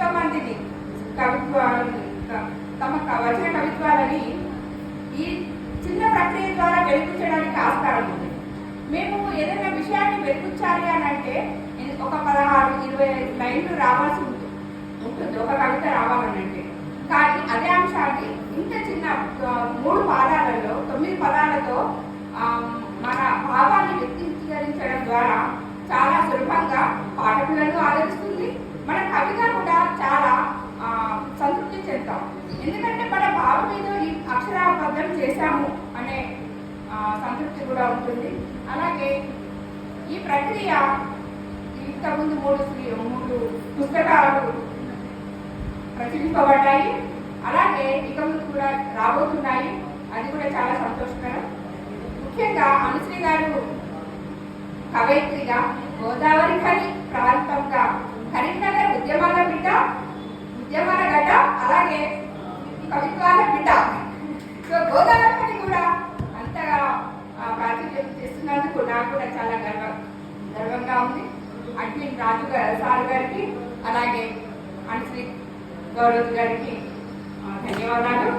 ఎంతో మందిని కవిత్వాలని తమ క- వచ్చిన కవిత్వాలని ఈ చిన్న ప్రక్రియ ద్వారా వెలిపించడానికి ఆస్కారం ఉంది. మేము ఏదైనా విషయాన్ని వెలిపించాలి అని అంటే ఒక పదహారు ఇరవై ఐదు లైన్లు రావాల్సి ఉంటుంది ఉంటుంది ఒక కవిత రావాలని అంటే. కానీ అదే అంశాన్ని ఇంత చిన్న మూడు పాదాలలో తొమ్మిది పదాలతో మన భావాన్ని వ్యక్తీకరించడం ద్వారా చాలా సులభంగా పాఠకులను ఆదరిస్తుంది మన కవిగా కూడా చాలా ఆ, సంతృప్తి చెందుతాం ఎందుకంటే మన భావ మీద ఈ అక్షరాబద్ధం చేశాము అనే సంతృప్తి కూడా ఉంటుంది. అలాగే ఈ ప్రక్రియ ఇంతకుముందు మూడు శ్రీ- మూడు పుస్తకాలు ప్రచురింపబడ్డాయి. అలాగే ఇక ముందు కూడా రాబోతున్నాయి. అది కూడా చాలా సంతోషకరం. ముఖ్యంగా అనుశ్రీ గారు కవయిత్రిగా గోదావరి కని ప్రాంతంగా కరీంనగర్ ఉద్యమాల బిడ్డ ఉద్యమాల గడ్డ అలాగే కవిత్వాల బిడ్డ సో గోదావరి కూడా అంతగా ఆ, చేస్తున్నందుకు నాకు కూడా చాలా గర్వం గర్వంగా ఉంది. అడ్మిన్ రాజు గారు సార్ గారికి అలాగే అనుశ్రీ గౌరవ్ గారికి ధన్యవాదాలు.